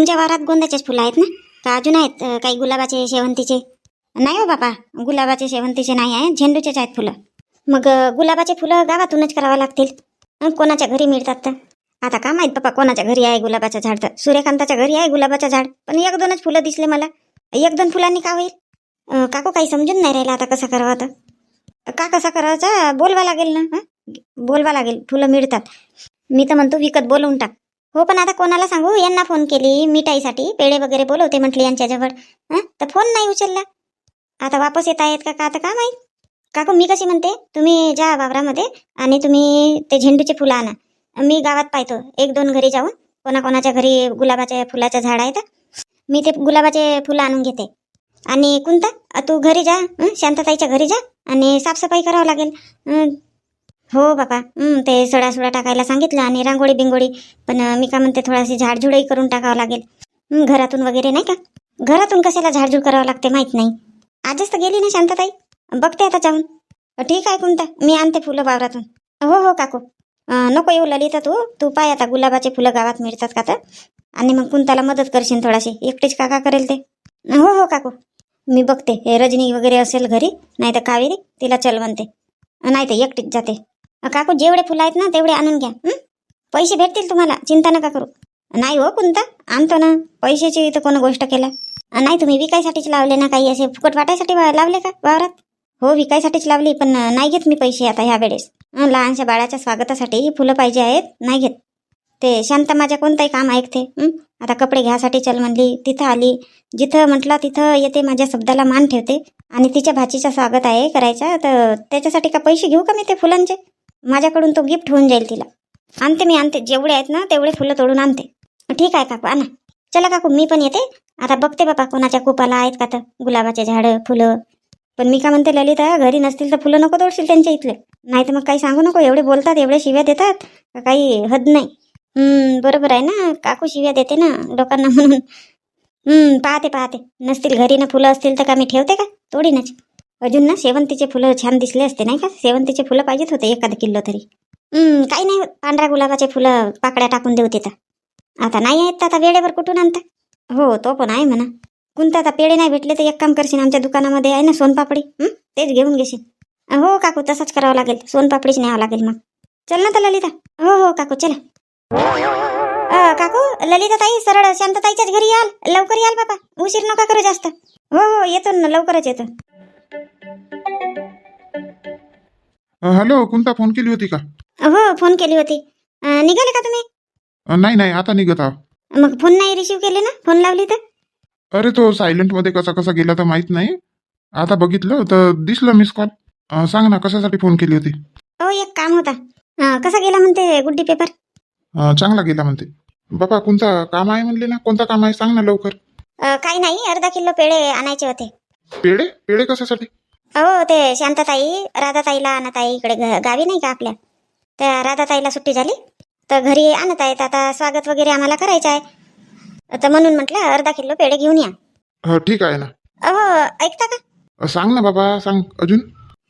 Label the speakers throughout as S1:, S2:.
S1: तुमच्या वावरात गोंद्याचेच फुलं आहेत ना? का अजून आहेत अं, काही गुलाबाचे शेवंतीचे? नाही हो बाबा गुलाबाचे शेवंतीचे नाही आहे झेंडूचेच आहेत फुलं. मग अं, गुलाबाचे फुलं गावातूनच करावं लागतील? कोणाच्या घरी मिळतात तर? आता का माहीत बाबा कोणाच्या घरी आहे गुलाबाचं झाड तर? सूर्यकांताच्या घरी आहे गुलाबाचं झाड पण एक दोनच फुलं दिसले मला. एक दोन फुलांनी का होईल? अं, काकू काही समजून नाही राहिलं आता कसं करावं आता. का कसा करायचा बोलवा लागेल ना हं? बोलवा लागेल फुलं मिळतात. मी तर म्हणतो विकत बोलवून टाक. हो पण आता कोणाला सांगू? यांना फोन केली मिठाईसाठी. पेढे वगैरे बोलवते म्हटली यांच्याजवळ. तर फोन नाही उचलला. आता वापस येत आहेत का? का आता का माहीत? काकू मी कशी म्हणते? तुम्ही जा वावरामध्ये आणि तुम्ही ते झेंडूचे फुलं आणा. मी गावात पाहतो. एक दोन घरी जाऊन कोणाकोणाच्या घरी गुलाबाच्या फुलाचं झाड आहे तर मी ते गुलाबाचे फुलं आणून घेते. आणि कोणता तू घरी जा. शांतताईच्या घरी जा आणि साफसफाई करावं लागेल. हो बाबा. ते सडा सुडा टाकायला सांगितलं आणि रांगोळी बिंगोळी. पण मी का म्हणते थोडीशी झाडझुडही करून टाकावं लागेल. घरातून वगैरे नाही का? घरातून कशाला झाडझूड करावं लागते माहीत नाही. आजच तर गेली ना शांतताई. बघते आता जाऊन. ठीक आहे कोणता मी आणते फुलं वावरातून. हो हो काकू. नको येऊ ललिता तू. तू पाय आता गुलाबाचे फुलं गावात मिळतात का तर? आणि मग कुंताला मदत करशील थोडाशी. एकटीच काका करेल ते. हो हो काकू. मी बघते. रजनी वगैरे असेल घरी नाही तर कावेरी तिला चल म्हणते नाही तर एकटीच जाते. काकू जेवढे फुलं आहेत ना तेवढे आणून घ्या हं? पैसे भेटतील तुम्हाला चिंता नका करू. नाही हो कोणता आणतो ना. पैशाची इथं कोण गोष्ट केला. नाही तुम्ही विकायसाठीच लावले ना काही असे फुकट वाटायसाठी वा- लावले का वावरात? हो विकायसाठीच लावली पण नाही घेत मी पैसे आता ह्या वेळेस. लहानशा बाळाच्या स्वागतासाठी फुलं पाहिजे आहेत नाही घेत. ते शांत माझ्या कोणताही काम ऐकते हं? आता कपडे घ्यासाठी चल म्हणली तिथं आली. जिथं म्हटलं तिथं येते माझ्या शब्दाला मान ठेवते. आणि तिच्या भाचीचं स्वागत आहे करायचा तर त्याच्यासाठी का पैसे घेऊ का मी ते फुलांचे? माझ्याकडून तो गिफ्ट होऊन जाईल तिला. आणते मी आणते. जेवढे आहेत ना तेवढे फुलं तोडून आणते. ठीक आहे काकू आणा. चला काकू मी पण येते. आता बघते बाबा कोणाच्या कुपाला आहेत का तर. गुलाबाचे झाडं फुलं. पण मी का म्हणते ललिता घरी नसतील तर फुलं नको तोडशील त्यांच्या इथले. नाही तर मग काही सांगू नको. एवढे बोलतात एवढे शिव्या देतात. का काही हद नाही. बरोबर आहे ना. काकू शिव्या देते ना लोकांना म्हणून. पाहते पाहते. नसतील घरी ना फुलं असतील तर का मी ठेवते का? तोडीनच. अजून ना शेवंतीचे फुलं छान दिसले असते नाही का? शेवंतीचे फुलं पाहिजेत होते एखादं किलो तरी. काही नाही पांढऱ्या गुलाबाचे फुलं पाकड्या टाकून देऊ तिथं. आता नाही आहेत तर आता वेळेवर कुठून आणता? हो तो पण आहे म्हणा. कोणता आता पेढे नाही भेटले तर एक काम करशील आमच्या दुकानामध्ये आहे ना सोनपापडी? तेच घेऊन घेशील. हो काकू तसंच करावं लागेल. सोनपापडीच न्यावं लागेल मग. चल ना तर ललिता. हो हो काकू चला. काकू ललिता ताई सरळ शांतताईच्याच घरी याल. लवकर याल बाबा. उशीर नका करू जास्त. हो हो येतो ना लवकरच येतो.
S2: हॅलो कोणता फोन केली होती का?
S1: हो फोन केली होती. अ, निघाले का तुम्ही?
S2: नाही नाही आता निघत आहो
S1: मग फोन नाही रिसीव केले ना? फोन लावली तर?
S2: अरे तो सायलेंटमध्ये कसा कसा गेला तर माहीत नाही. आता बघितलं तर दिसलं मिस कॉल सांग ना कशासाठी फोन केली होती?
S1: हो एक काम होता. अ, कसा गेला म्हणते गुड्डी पेपर
S2: अ, चांगला गेला म्हणते. बाबा कोणता काम आहे म्हणले ना? कोणता काम आहे? सांग ना लवकर.
S1: काही नाही अर्धा किलो पेढे आणायचे होते.
S2: पेढे? पेढे कशासाठी?
S1: हो ते शांतताई राधाताईला आणताई इकडे घ- गावी नाही का आपल्या? त्या राधाताईला सुट्टी झाली. तर घरी आणत आहेत. आता स्वागत वगैरे आम्हाला करायचं आहे. तर म्हणून म्हटलं अर्धा किलो पेढे घेऊन या.
S2: अ, ठीक आहे ना.
S1: अहो ऐकता का?
S2: अ, सांग ना बाबा सांग अजून.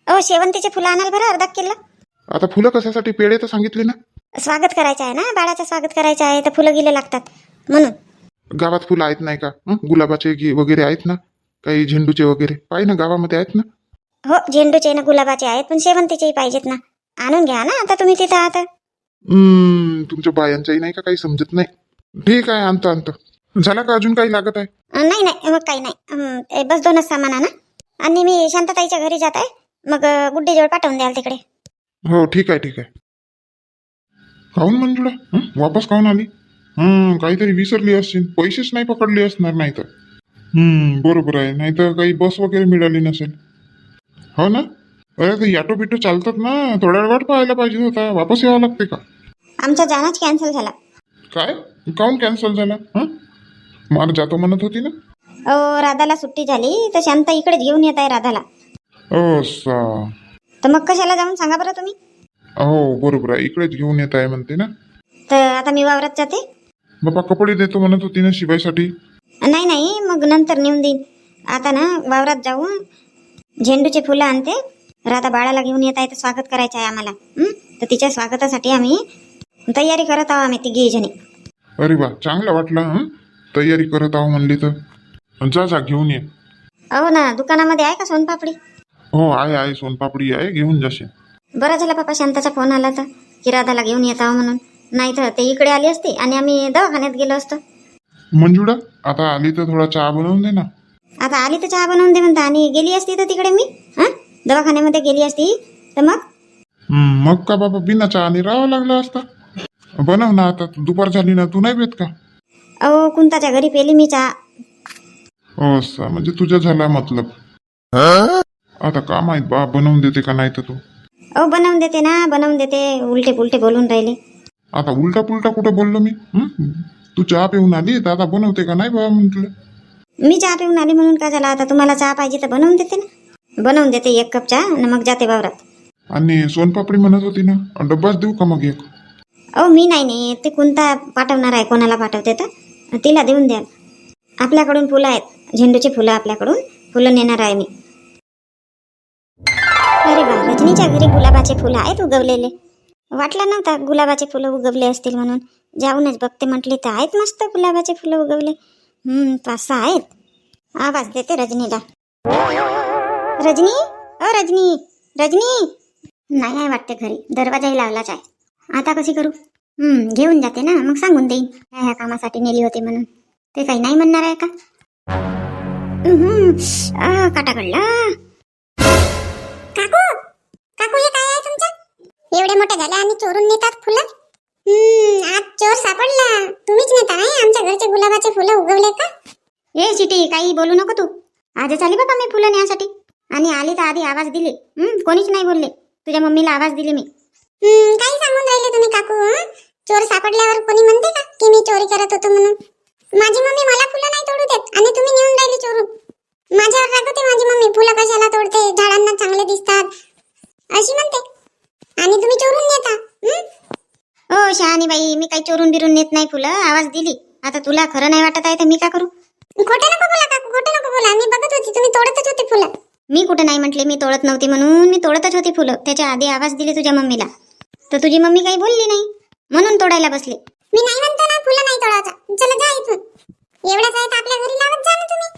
S1: अहो शेवंतीचे फुलं आणाल बरं अर्धा किलो.
S2: आता फुलं कशासाठी? पेढे तर सांगितले ना.
S1: स्वागत करायचं आहे ना? बाळाचं स्वागत करायचं आहे तर फुलं गिले लागतात. म्हणून.
S2: गावात फुलं आहेत नाही का? हं? गुलाबाचे गी- वगैरे आहेत ना? काही झेंडूचे वगैरे. पाहि ना गावामध्ये आहेत ना?
S1: हो झेंडूचे ना गुलाबाचे आहेत पण शेवंतीचेही पाहिजेत ना. आणून घ्या ना आता तुम्ही तिथं आता.
S2: हम्म, तुमच्या बायांचाही नाही का काही समजत नाही? ठीक आहे आणतो आणतो. झाला का अजून काही लागत आहे?
S1: नाही नाही मग काही नाही. अं, ए, बस दोनच सामान आणा. आणि मी शांतताईच्या घरी जात आहे. मग अं, गुड्डीजवळ पाठवून द्याल तिकडे.
S2: हो ठीक आहे ठीक आहे. काहून मंजुळा? हं? वापस काहून आली? हं काहीतरी विसरली असतील पैसेच नाही पकडले असणार नाही तर हम्म बरोबर आहे. नाही तर काही बस वगैरे मिळाली नसेल. हो ना? अरे ते ऑटो बिटो चालतात ना थोड्या वेळ वाट पाहायला पाहिजे होता. वापस यावं लागते का?
S1: आमचा जानाच कॅन्सल झाला.
S2: काय? काहून कॅन्सल झाला? हं? मला जातो म्हणत होती ना?
S1: अहो राधाला सुट्टी झाली तर शांता इकडेच घेऊन येत आहे राधाला.
S2: ओ सा.
S1: तर मग कशाला जाऊन सांगा बरं तुम्ही?
S2: हो बरोबर आहे. इकडेच घेऊन येत आहे म्हणते ना?
S1: तर आता मी वावरात जाते.
S2: बाबा कपडे देतो म्हणत होती ना शिवायसाठी?
S1: नाही नाही मग नंतर नेऊन देईन. आता ना वावरात जाऊन झेंडूचे फुलं आणते. राधा बाळाला घेऊन येत आहे तर स्वागत करायचं आहे आम्हाला. हं? तर तिच्या स्वागतासाठी आम्ही तयारी करत आहोत आम्ही तिघी जणी.
S2: अरे वा चांगलं वाटलं हं? तयारी करत आहो म्हणली तर. जा जा घेऊन ये.
S1: अहो ना दुकानामध्ये आहे का सोनपापडी?
S2: हो आहे आहे सोनपापडी आहे घेऊन जाशील.
S1: बरं झालं पापा शांताचा फोन आला तर. की राधाला घेऊन येत आहो म्हणून. नाही तर ते इकडे आली असती आणि आम्ही दवाखान्यात गेलो असतो.
S2: मंजुळा आता आली तर थोडा चहा बनवून दे ना.
S1: आता आली तर चहा बनवून दे म्हणता. आणि गेली असती तर तिकडे मी? हां? दवाखान्यामध्ये गेली असती. तर मग?
S2: मग का बाबा बिना चहाने राहावं लागला असता? बनव ना आता. दुपार झाली ना तू नाही पेत का?
S1: अहो कुंताच्या घरी पेली मी चहा.
S2: हो असं. म्हणजे तुझ्या झाला मतलब. आता का माहीत बा. बनवून देते का नाही तर तू?
S1: अहो बनवून देते ना. बनवून देते. उलटे पुलटे बोलून राहिले.
S2: आता उलटा पुलटा कुठं बोललो मी? हं? तू चहा पिऊन आली? तर आता बनवते का नाही बा म्हटलं?
S1: मी चहा पिऊन आली म्हणून काय झालं? आता तुम्हाला चहा पाहिजे तर बनवून देते ना. बनवून देते एक कप चहा आणि मग जाते वावरात.
S2: आणि सोनपापडी म्हणत होती ना डब्बाच देऊ का मग एक?
S1: अहो मी नाही नाही. ते कोणता पाठवणार आहे? कोणाला पाठवते तर? तिला देऊन द्याल आपल्याकडून फुलं आहेत. झेंडूची फुलं आपल्याकडून. फुलं नेणार आहे मी. अरे वा रजनीच्या घरी गुलाबाचे फुलं आहेत उगवलेले. वाटलं नव्हता गुलाबाचे फुलं उगवले असतील म्हणून. जाऊनच बघते म्हटली तर आहेत मस्त गुलाबाचे फुलं उगवले. हम्म पाच सहा आहेत. आवाज देते रजनीला. रजनी? अ रजनी. रजनी? नाही आहे वाटते घरी. दरवाजाही लावलाच आहे. आता कशी करू? हम्म घेऊन जाते ना. मग सांगून देईन. काय ह्या कामासाठी नेली होती म्हणून. ते काही नाही म्हणणार आहे का? हम्म, आ, काटा
S3: काकू? काकू हे काय आहे तुमचं? एवढे मोठे झाले आणि चोरून नेतात फुलं? आज चोर सापडला. तुम्हीच नेता नाही? आमच्या घरचे गुलाबाचे फुलं उगवले का?
S1: ए सिटी काही बोलू नको तू. आजच आली बाबा मी फुलं नेण्यासाठी आणि आली तर आधी आवाज दिली. हम्म, कोणीच नाही बोलले. तुझ्या मम्मीला आवाज दिली मी.
S3: काही सांगून राहिले तुम्ही काकू? चोर सापडल्यावर कोणी म्हणते का की मी चोरी करत होतो म्हणून? माझी मम्मी मला फुलं नाही तोडू देत आणि तुम्ही नेऊन राहिली चोरून. माझ्यावर रागवते माझी मम्मी. फुलं कशाला तोडते? झाडांना चांगले दिसतात. अशी म्हणते आणि तुम्ही चोरून नेता हं?
S1: हो शहाणी बाई मी काही चोरून बिरून नेत नाही फुलं. आवाज दिली. आता तुला खरं नाही वाटत आहे तर मी का करू?
S3: खोटं नको बोला काकू खोटं नको बोला. मी बघत होती तुम्ही तोडतच होते फुलं.
S1: मी कुठं नाही म्हटले मी तोडत नव्हती म्हणून मी तोडतच होती फुलं. त्याच्या आधी आवाज दिली तुझ्या मम्मीला. तर तुझी मम्मी काही बोलली नाही. म्हणून तोडायला बसले.
S3: मी नाही म्हणतो ना फुलं नाही तोडायचं. चला जा इथून. एवढंच आहे आपल्या घरी लावत जा ना तुम्ही.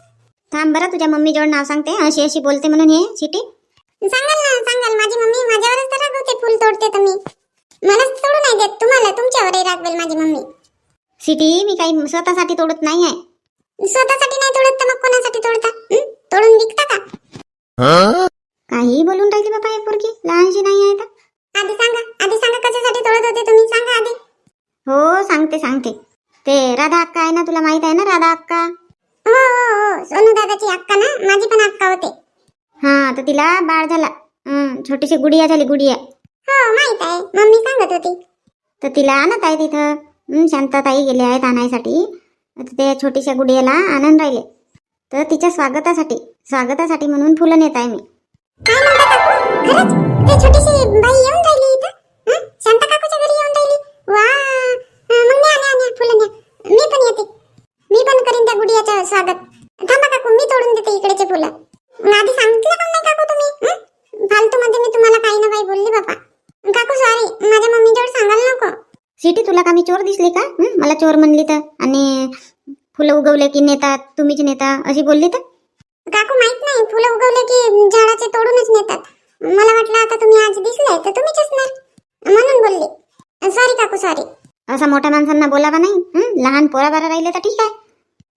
S1: थांब बरं तुझ्या मम्मी जोड नाव सांगते. अशी अशी बोलते म्हणून हे सिटी
S3: सांगाल ना सांगाल. माझी मम्मी माझ्यावरच तर रागवते फुल तोडते तर मी. मलाच तोडू नाही देत. तुम्हाला तुमच्यावरही रागवेल माझी मम्मी.
S1: सिटी मी काही स्वतःसाठी तोडत नाही आहे
S3: स्वतःसाठी नाही तोडत तर मग कोणासाठी तोडता? हं? तोडून विकता का?
S1: काही बोलून राहिली बाबा हे पोरगी. लहानशी नाही आहे तर.
S3: आधी सांगा. आधी सांगा कशासाठी तोडत होते तुम्ही? सांगा आधी.
S1: हो सांगते सांगते. ते राधा अक्का आहे ना तुला माहीत आहे ना राधा अक्का?
S3: हो हो हो. सोनू दादाची अक्का ना? माझी पण अक्का होते.
S1: हा तर तिला बाळ झाला. हं, छोटीशी गुडिया झाली गुडिया.
S3: हो माहीत आहे. मम्मी सांगत होती.
S1: तर तिला आणत आहे तिथं. हं, शांताताई गेले आहेत आणायसाठी. तर ते छोटीशा गुडियाला आनंद राहिले. तर तिच्या स्वागतासाठी स्वागतासाठी म्हणून फुलं नेत आहे मी.
S3: काय म्हणता काकू? खरंच? ते छोटीशी बाई येऊन राहिली इथं? हं? शांता काकूच्या घरी येऊन राहिली वा हं, मग न्या न्या न्या फुलं न्या मी पण येते मी पण करीन त्या गुडियाचं स्वागत थांबा काकू मी तोडून देते इकडेचे फुलं मग आधी सांगितलं का नाही काकू तुम्ही हं? फालतू मध्ये मी तुम्हाला काही ना काही बोलली बापा काकू सॉरी माझ्या मम्मी जोड सांगायला नको
S1: सिटी तुला का मी चोर दिसली का चोर म्हणली तर? आणि फुलं उगवले की नेतात तुम्हीच नेता अशी बोलली तर?
S3: काकू माहीत नाही. फुलं उगवले की झाडाचे तोडूनच नेतात. मला वाटलं आता तुम्ही आज दिसलाय तर तुम्हीच असणार. म्हणून बोलले. सॉरी काकू सॉरी
S1: असा मोठ्या माणसांना बोलावा नाही? लहान पोरा बारा राहिले तर ठीक आहे.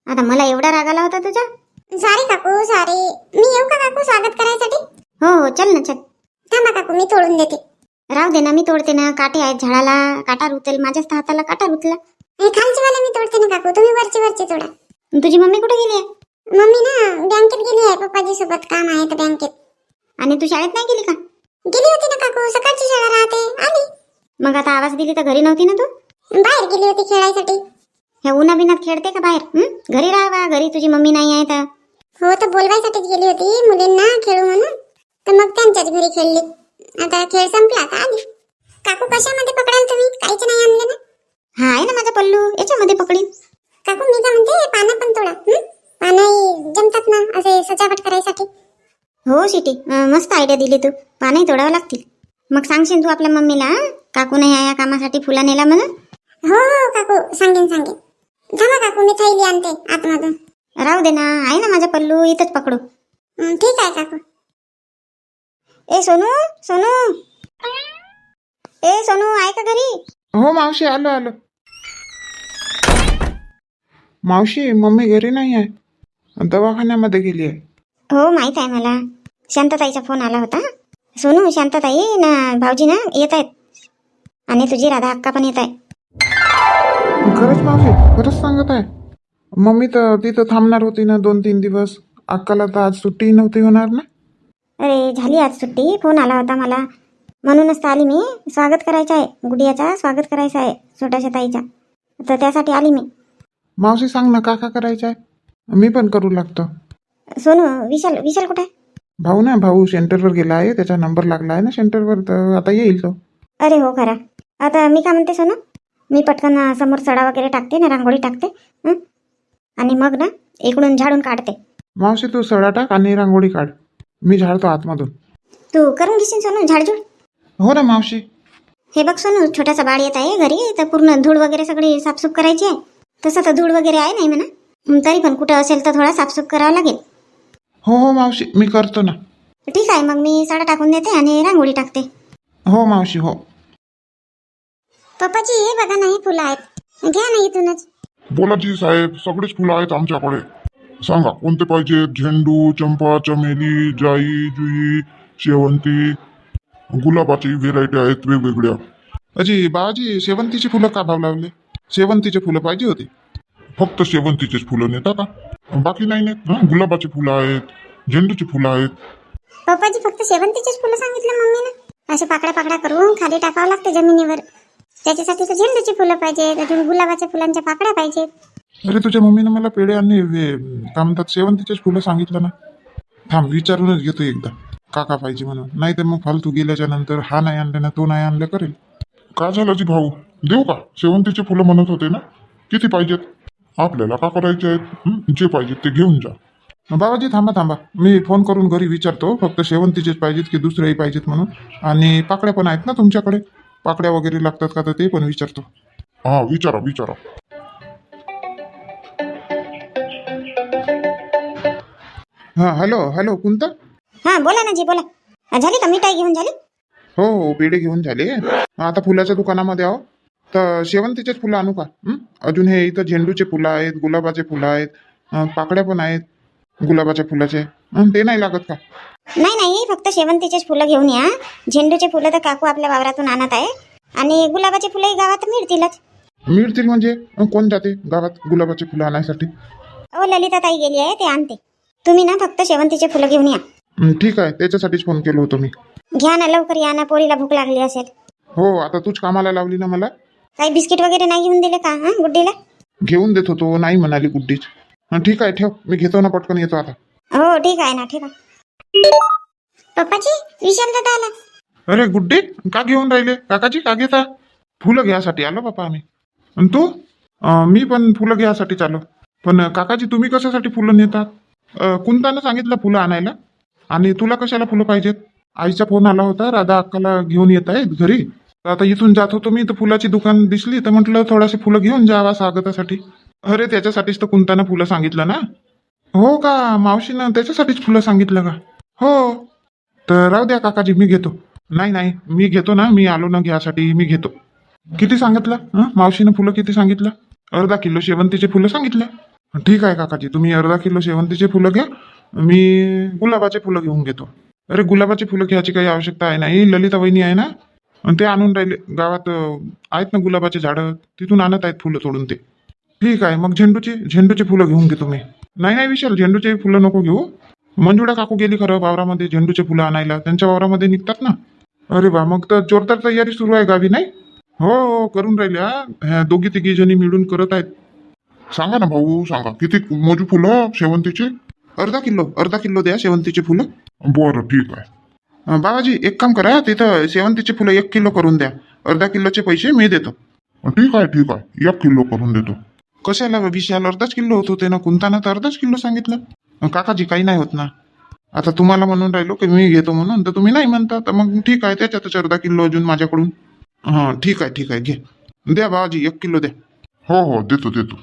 S1: आता मला एवढा राग आला होता तुझा
S3: सॉरी काकू सॉरी मी येऊ का काकू स्वागत करायसाठी?
S1: हो हो चल ना चल.
S3: थांबा काकू मी तोडून देते.
S1: राहू दे ना मी तोडते ना. काटे आहेत झाडाला काटा रुतेल. माझ्याच हाताला काटा रुतला.
S3: हे खालचे वाले मी तोडते ना काकू तुम्ही वरचे वरचे तोडा.
S1: तुझी मम्मी कुठे गेली आहे?
S3: मम्मी ना बँकेत गेली आहे पप्पाजी सोबत काम आहे तर बँकेत.
S1: आणि तू शाळेत नाही गेली का?
S3: गेली होती ना काकू सकाळची शाळा राहते आली.
S1: मग आता आवाज दिली तर घरी नव्हती ना तू?
S3: बाहेर गेली होती खेळायसाठी.
S1: ह्या उन्हाबिनात खेळते का बाहेर? हं? घरी राहावा घरी तुझी मम्मी नाही आहे तर.
S3: हो तर बोलवायसाठीच गेली होती मुलींना खेळू म्हणून. तर मग त्यांच्याच घरी खेळली. आता खेळ संपला आता आली. काकू कशामध्ये पकडाल तुम्ही? काहीच नाही आणले ना?
S1: हा आहे ना माझा पल्लू. याच्यामध्ये पकडीन.
S3: काकू मी काय म्हणते पानं पण तोडा हं? पानं जमतात ना असे सजावट करायसाठी?
S1: हो सिटी अं, मस्त आयडिया दिली तू. पानही तोडावं लागतील. मग सांगशील तू आपल्या मम्मीला हं? काकूने ह्या या कामासाठी फुला नेला म्हणून?
S3: हो हो काकू. सांगेन सांगेन. थांबा काकू. मी थैली आणते आतमधून.
S1: राहू दे ना. आहे ना माझा पल्लू. इथंच पकडू.
S3: हं, ठीक आहे काकू.
S1: ए सोनू सोनू. ए सोनू आहे का घरी?
S2: हो मावशी आलो आलो. मावशी मम्मी घरी नाही आहे. दवाखान्यामध्ये गेली आहे.
S1: हो माहीत आहे मला. शांतताईचा फोन आला होता. सोनू शांतताई ना भाऊजी ना येत आहेत. आणि तुझी राधा अक्का पण येत आहे.
S2: खरंच मावशी खरंच सांगत आहे. मम्मी तर तिथं थांबणार होती ना दोन तीन दिवस. अक्काला तर आज सुट्टी नव्हती होणार ना?
S1: अरे झाली आज सुट्टी. फोन आला होता मला. म्हणूनच तर आली मी. स्वागत करायचं आहे. गुडियाचा स्वागत करायचं आहे छोट्याशा ताईचा. तर त्यासाठी आली मी.
S2: मावशी सांग ना काका करायचं आहे मी पण करू लागतो.
S1: सोनू विशाल विशाल कुठे? आहे
S2: भाऊ ना भाऊ सेंटरवर गेला आहे त्याचा नंबर लागला आहे ना सेंटरवर तर आता येईल तो.
S1: अरे हो खरा आता मी काय म्हणते सोनू? मी पटकन अं, समोर सडा वगैरे टाकते ना रांगोळी टाकते हं? आणि मग ना इकडून झाडून काढते.
S2: मावशी तू सडा टाक आणि रांगोळी काढ. मी झाडतो आतमधून.
S1: तू करून घेशील सोनू झाडझूड?
S2: हो ना मावशी.
S1: हे बघ सोनू छोटासा बाळ येत आहे घरी तर पूर्ण धूळ वगैरे सगळी साफसूफ करायची आहे. तसं तर धूळ वगैरे आहे नाही म्हणा. तरी पण कुठं असेल तर थोडा साफसूफ करावा लागेल.
S2: हो हो मावशी मी करतो ना.
S1: ठीक आहे मग मी साडा टाकून देते आणि रांगोळी टाकते.
S2: हो मावशी हो.
S3: पप्पाजी हे बघा नाही फुलं आहेत. घ्या ना इथूनच.
S4: बोलाजी साहेब सगळेच फुलं आहेत आमच्याकडे. सांगा कोणते पाहिजेत झेंडू चंपा चमेली जाई जुई शेवंती. गुलाबाची व्हेरायटी आहेत वेगवेगळ्या.
S2: अजी बाबाजी शेवंतीची फुलं का भाव लावले? शेवंतीचे फुलं पाहिजे होती.
S4: फक्त शेवंतीचेच फुलं नेता का? बाकी नाही नेत हं? गुलाबाची फुलं आहेत झेंडूची फुलं आहेत.
S3: पप्पाजी फक्त शेवंतीचीच फुलं सांगितलं मम्मीनं. असे पाकड्या पाकड्या करून खाली टाकावं लागते जमिनीवर. त्याच्यासाठी तर झेंडूची फुलं पाहिजेत अजून गुलाबाच्या फुलांच्या पाकड्या पाहिजेत
S2: अरे तुझ्या मम्मीनं मला पेढे आणि वे- काय म्हणतात शेवंतीचेच फुलं सांगितलं ना. थांब विचारूनच घेतो एकदा. काका पाहिजे म्हणून. नाही तर मग फालतू गेल्याच्यानंतर हा नाही आणलं ना तो नाही आणलं करेल.
S4: का झालं जी भाऊ? देऊ का? शेवंतीचे फुलं म्हणत होते ना? किती पाहिजेत? आपल्याला का करायचे आहेत? हं? जे पाहिजेत ते घेऊन जा.
S2: बाबाजी थांबा थांबा. मी फोन करून घरी विचारतो. फक्त शेवंतीचेच पाहिजेत की दुसरेही पाहिजेत म्हणून? आणि पाकड्या पण आहेत ना तुमच्याकडे? पाकड्या वगैरे लागतात का तर ते पण विचारतो.
S4: हा विचारा विचारा.
S2: हां हॅलो हॅलो कोणतं
S1: हां बोला ना जी बोला. अं, झाली का मिठाई घेऊन झाली?
S2: हो हो पेढे घेऊन झाले. आता फुलाच्या दुकानामध्ये आहो. तर शेवंतीचेच फुलं आणू का? हं? अजून हे इथं झेंडूचे फुलं आहेत गुलाबाचे फुलं आहेत अं, पाकड्या पण आहेत गुलाबाच्या फुलाचे. ते नाही लागत का?
S1: नाही नाही फक्त शेवंतीचेच फुलं घेऊन या. झेंडूचे फुलं तर काकू आपल्या वावरातून आणत आहे. आणि गुलाबाचे फुलंही गावात मिळतीलच.
S2: मिळतील म्हणजे? कोण जाते गावात गुलाबाचे फुलं आणायसाठी?
S1: अहो ललिता ताई गेली आहे ते आणते. तुम्ही ना फक्त शेवंतीचे फुलं घेऊन या.
S2: हं, ठीक आहे त्याच्यासाठीच फोन केलो होतो मी.
S1: घ्या ना लवकर या ना पोरीला भूक लागली असेल.
S2: हो आता तूच कामाला लावली ना मला?
S1: काही बिस्किट वगैरे नाही घेऊन दिले का? हां गुड्डीला?
S2: घेऊन देत होतो नाही म्हणाली गुड्डीच. हं, ठीक आहे ठेव मी घेतो ना पटकन येतो आता.
S1: हो ठीक आहे ना ठीक आहे.
S3: पप्पाजी विशाल दादा आला.
S2: अरे गुड्डी का घेऊन राहिले? काकाजी का घेता? फुलं घ्यासाठी आलो बापा आम्ही. आणि तू? अं, मी पण फुलं घ्यासाठी चालो पण अं, काकाजी तुम्ही कशासाठी फुलं नेतात? अं, कुंतानं सांगितलं फुलं आणायला. आणि तुला कशाला फुलं पाहिजेत? आईचा फोन आला होता राधा अक्काला घेऊन येत आहेत घरी. तर आता इथून जात होतो मी तर फुलाची दुकान दिसली तर म्हटलं थोडासे फुलं घेऊन जावा स्वागतासाठी. अरे त्याच्यासाठीच तर कुंतानं फुलं सांगितलं ना? हो का मावशीनं त्याच्यासाठीच फुलं सांगितलं का? हो. तर राहू द्या काकाजी मी घेतो. नाही नाही मी घेतो ना मी आलो ना घ्यासाठी मी घेतो. किती सांगितलं? मावशीनं फुलं किती सांगितलं? अर्धा किलो शेवंतीचे फुलं सांगितलं. ठीक आहे काकाजी तुम्ही अर्धा किलो शेवंतीचे फुलं घ्या मी गुलाबाचे फुलं घेऊन घेतो. अरे गुलाबाची फुलं घ्यायची काही आवश्यकता आहे नाही ललिता वहिनी आहे ना? आणि ते आणून राहिले. गावात अं, आहेत ना गुलाबाचे झाडं. तिथून आणत आहेत फुलं तोडून ते. ठीक आहे मग झेंडूची झेंडूचे फुलं घेऊन घेतो मी नाही नाही विशाल झेंडूचे फुलं नको घेऊ. मंजुळा काकू गेली खरं वावरामध्ये झेंडूचे फुलं आणायला. त्यांच्या वावरामध्ये निघतात ना. अरे वा मग तर जोरदार तयारी सुरू आहे गावी नाही? हो हो करून राहिल्या ह्या दोघी तिघी जणी मिळून करत आहेत.
S4: सांगा ना भाऊ सांगा. किती मोजू फुलं शेवंतीचे?
S2: अर्धा किलो अर्धा किलो द्या शेवंतीचे फुलं.
S4: बरं ठीक आहे.
S2: अं, बाबाजी एक काम करा तिथं शेवंतीचे फुलं एक किलो करून द्या. अर्धा किलोचे पैसे मी देतो.
S4: ठीक आहे ठीक आहे. एक किलो करून देतो.
S2: कशाला विशाल? अर्धाच किलो होत होते ना? कुंताना तर अर्धाच किलो सांगितलं. अं, काकाजी काही नाही होत ना. आता तुम्हाला म्हणून राहिलो की मी घेतो म्हणून तर तुम्ही नाही म्हणता तर मग ठीक आहे त्याच्यातच अर्धा किलो अजून माझ्याकडून. हां ठीक आहे ठीक आहे घे. द्या बाबाजी एक किलो द्या.
S4: हो हो देतो देतो.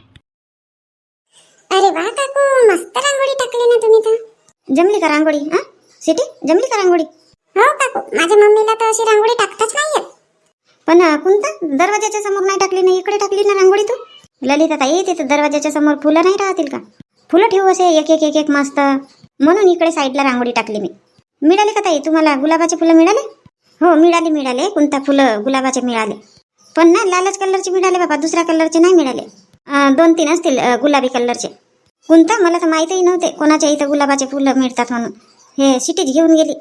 S3: अरे वा काकू मस्त रांगोळी टाकली ना तुम्ही तर.
S1: जमली का रांगोळी हा? सिटी जमली का रांगोळी?
S3: हो काकू माझ्या मम्मीला तर अशी रांगोळी टाकताच नाहीये.
S1: पण कोणतं कोणता? दरवाजाच्या समोर नाही टाकली ना इकडे टाकली ना रांगोळी तू? ललिता ताई तिथे दरवाजाच्या समोर फुलं नाही राहतील का? फुलं ठेवू असे एक एक एक एक मस्त. म्हणून इकडे साईडला रांगोळी टाकली मी. मिळाले का ताई? तुम्हाला गुलाबाचे फुलं मिळाले? हो मिळाले मिळाले. कोणता फुलं गुलाबाचे मिळाले? पण ना लालच कलरचे मिळाले बाबा दुसऱ्या कलरचे नाही मिळाले. दोन तीन असतील गुलाबी कलरचे. कोणता? मला तर माहीतही नव्हते कोणाच्या इथं गुलाबाचे फुलं मिळतात म्हणून. हे सिटीज घेऊन गेली.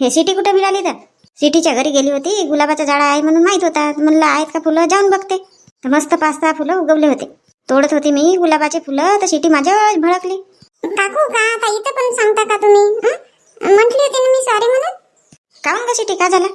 S1: हे सिटी कुठं मिळाली तर? सिटीच्या घरी गेली होती गुलाबाचं झाड आहे म्हणून माहीत होता. म्हणलं आहेत का फुलं? जाऊन बघते. तर मस्त पाच सहा फुलं उगवले होते. तोडत होती मी गुलाबाचे फुलं तर सिटी माझ्यावर भडकली.
S3: काकू का? आता इथं पण सांगता का तुम्ही? म्हटली होती ना मी सॉरी म्हणून.
S1: काहून का सिटी का झालं?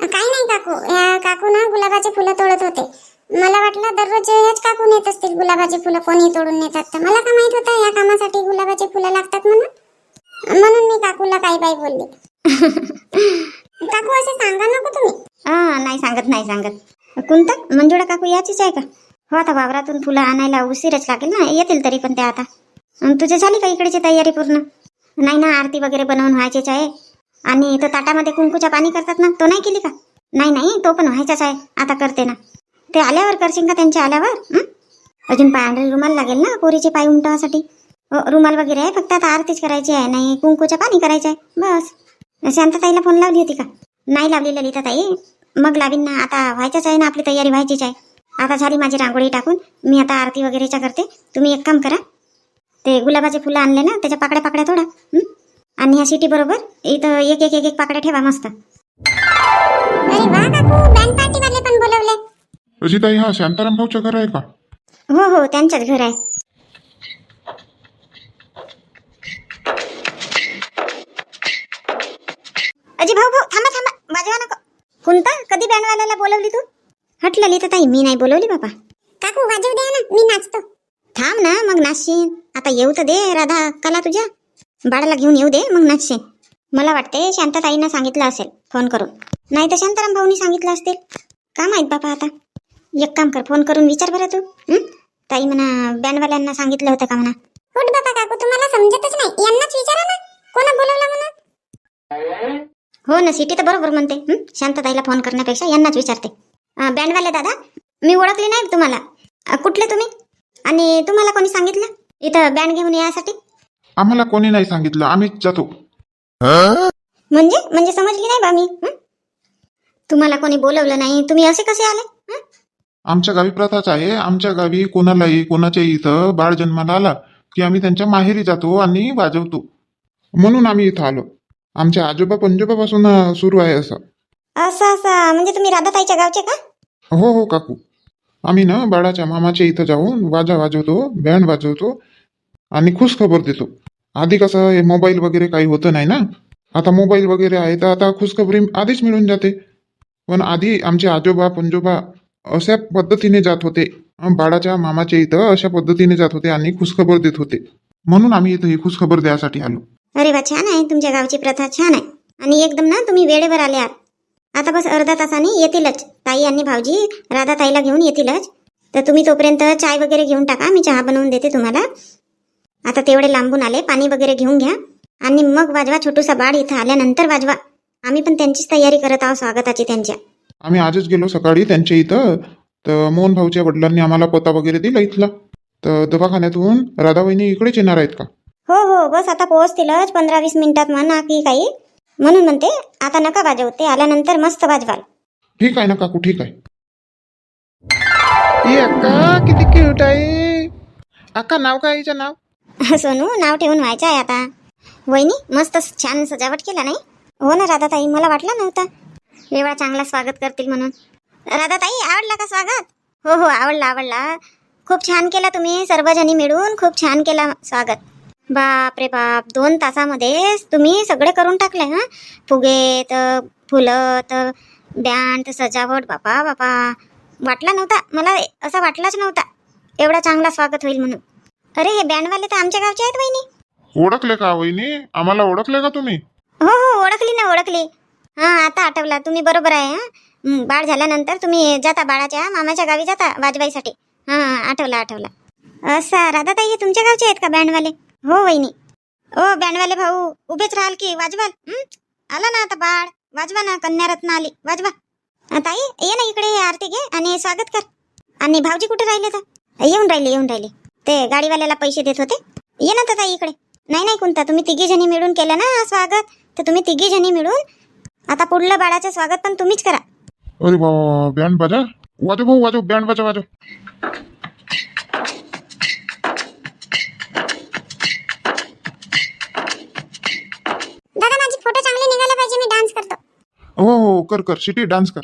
S3: काही नाही काकू. या काकू ना गुलाबाचे फुलं तोडत होते. मला वाटलं दररोज हेच काकू नेत असतील गुलाबाचे फुलं कोणी तोडून नेतात. तर मला का माहीत होतं या कामासाठी गुलाबाचे फुलं लागतात म्हणून? म्हणून मी काकूला काही बाई बोलले. काकू असे सांगा नको तुम्ही?
S1: हा नाही सांगत नाही सांगत. कोणता मंजुळा काकू याचीच आहे का? हो आता वावरातून फुलं आणायला उशीरच लागेल ना. येतील तरी पण त्या आता. तुझी झाली का इकडची तयारी पूर्ण? नाही ना आरती वगैरे बनवून व्हायचीच आहे. आणि तो ताटामध्ये कुंकूच्या पाणी करतात ना तो नाही केली का? नाही नाही तो पण व्हायचाच आहे. आता करते ना. ते आल्यावर करशील का त्यांच्या आल्यावर? अजून पांढरे रुमाल लागेल ना पोरीचे पाय उमटवासाठी? हो रुमाल वगैरे आहे फक्त आता आरतीच करायची आहे नाही कुंकूच्या पाणी करायचं आहे. बस. शांतताईला फोन लावली होती का? नाही लावली ललिता ताई मग लावीन ना आता व्हायचंच आहे ना आपली तयारी व्हायचीच आहे. आता झाली माझी रांगोळी टाकून. मी आता आरती वगैरेच्या करते. तुम्ही एक काम करा. ते गुलाबाचे फुलं आणले ना त्याच्या पाकड्या पाकड्या थोडा? आणि ह्या सिटी बरोबर इथं एक एक एक एक पाकड्या ठेवा मस्त.
S3: अरे वा काकू बँड पार्टी वाले पण बोलवले.
S2: अशी ताई हा शांताराम भाऊचं घर आहे का?
S1: हो हो त्यांच्याच घर आहे. अजी भाऊ भाऊ थांबा थांबा. वाजवा नको. कोणता कधी बँडवाल्याला बोलवली तू? हटलं लिहितं ताई मी नाही बोलवली बाबा
S3: काकू वाजवू द्या ना मी नाचतो.
S1: थांब ना मग नाचशील आता येऊ तर दे राधा कला तुझ्या. बाळाला घेऊन येऊ दे मग नाचशील मला वाटते शांताताईनं सांगितलं असेल फोन करून. नाही तर शांताराम भाऊनी सांगितलं असतील. का माहीत बापा आता? एक काम कर फोन करून विचार बरं तू. हं? ताई म्हणा बँडवाल्यांना सांगितलं होतं का म्हणा?
S3: उठ बाबा काकू तुम्हाला समजतच नाही यांनाच विचारा ना कोणा बोलवलं म्हणून
S1: हो ना सिटी तर बरोबर म्हणते. हं? शांतताईला फोन करण्यापेक्षा यांनाच विचारते. अं, बँडवाले दादा मी ओळखले नाही तुम्हाला. अं, कुठले तुम्ही? आणि तुम्हाला कोणी सांगितलं? इथं बँड घेऊन यासाठी
S2: आम्हाला कोणी नाही सांगितलं आम्हीच जातो.
S1: म्हणजे? म्हणजे समजली नाही बा मी. हं? तुम्हाला कोणी बोलवलं नाही. तुम्ही असे कसे आले? हं?
S2: आमच्या गावी प्रथाच आहे. आमच्या गावी कोणालाही कोणाच्या इथं बाळ जन्माला आला की आम्ही त्यांच्या माहेरी जातो आणि वाजवतो. म्हणून आम्ही इथं आलो. आमच्या आजोबा पंजोबापासून अं, सुरू आहे असं.
S1: असं असं. म्हणजे तुम्ही राधाताईच्या गावचे का?
S2: हो हो काकू. आम्ही ना बाळाच्या मामाच्या इथं जाऊन वाजा वाजवतो बँड वाजवतो आणि खुश खबर देतो. आधी कसं हे मोबाईल वगैरे काही होतं नाही ना? आता मोबाईल वगैरे आहे तर आता खुशखबरी आधीच मिळून जाते. पण आधी आमचे आजोबा पंजोबा अशा पद्धतीने जात होते. अं, बाळाच्या मामाच्या इथं अशा पद्धतीने जात होते आणि खुशखबर देत होते. म्हणून आम्ही इथं ही खुशखबर द्यासाठी आलो.
S1: अरे वा छान आहे. तुमच्या गावची प्रथा छान आहे. आणि एकदम ना तुम्ही वेळेवर आले आहात आता बस अर्धा तासाने येतीलच. ताई आणि भाऊजी राधा ताईला घेऊन येतीलच. तर तुम्ही तोपर्यंत चाय वगैरे घेऊन टाका. मी चहा बनवून देते तुम्हाला. आता तेवढे लांबून आले. पाणी वगैरे घेऊन घ्या. आणि मग वाजवा छोटूसा बाळ इथं आल्यानंतर वाजवा. आम्ही पण त्यांचीच तयारी करत आहोत स्वागताची त्यांच्या.
S2: आम्ही आजच गेलो सकाळी त्यांच्या इथं. तर मोहन भाऊच्या वडिलांनी आम्हाला पता वगैरे दिला इथला. तर दवाखान्यातून राधाबाईंनी इकडेच येणार आहेत का?
S1: हो हो बस आता पोहोचतीलच पंधरा वीस मिनिटात म्हणा की काही. म्हणून म्हणते आता नका वाजवू ते आल्यानंतर मस्त वाजवाल
S2: ठीक आहे ना काकू ठीक आहे
S5: अक्का किती क्यूट आहे. अक्का नाव काय हिचं नाव?
S1: सोनू नाव ठेवून व्हायचं आहे आता. वहिनी मस्त छान सजावट केला नाही? हो ना राधाताई मला वाटलं नव्हतं. एवढा चांगला स्वागत करतील म्हणून. राधाताई आवडला का स्वागत? हो हो आवडला आवडला. खूप छान केला तुम्ही सर्वजणी मिळून खूप छान केला स्वागत. बाप रे बाप दोन तासामध्ये तुम्ही सगळे करून टाकले हां? फुगे तर फुलं तर बँड तर सजावट बापा बापा. वाटला नव्हता मला असं वाटलाच नव्हता. एवढा चांगला स्वागत होईल म्हणून. अरे हे बँडवाले तर आमच्या गावचे आहेत वहिनी.
S2: ओळखले का वहिनी? आम्हाला ओळखले का तुम्ही?
S1: हो हो ओळखली ना ओळखली. हा आता आठवला तुम्ही बरोबर आहे हा? हं, बाळ झाल्यानंतर तुम्ही जाता बाळाच्या मामाच्या गावी जाता वाजवाईसाठी हा आठवला आठवला. असा राधाताई हे तुमच्या गावचे आहेत का बँडवाले? हो वहिनी. ओ बँडवाले भाऊ उभेच राहाल की वाजवाल आला ना आता बाळ. वाजवा ना कन्यारत्न आली. वाजवा. ताई ये ना इकडे आरती घे आणि स्वागत कर. आणि भाऊजी कुठे राहिले तर येऊन राहिले येऊन राहिले. ते गाडीवाल्याला पैसे देत होते. ये ना तर ताई इकडे. नाही नाही कोणता तुम्ही तिघी जणी मिळून केलं ना स्वागत. तर तुम्ही तिघी जणी मिळून आता पुढलं बाळाचं स्वागत पण तुम्हीच करा.
S2: अरे बाबा बँड बाजा? वाजव भाऊ वाजव बँड बाजा वाजव.
S3: पाहिजे मी डान्स करतो.
S2: हो हो कर कर. शिटी डान्स कर.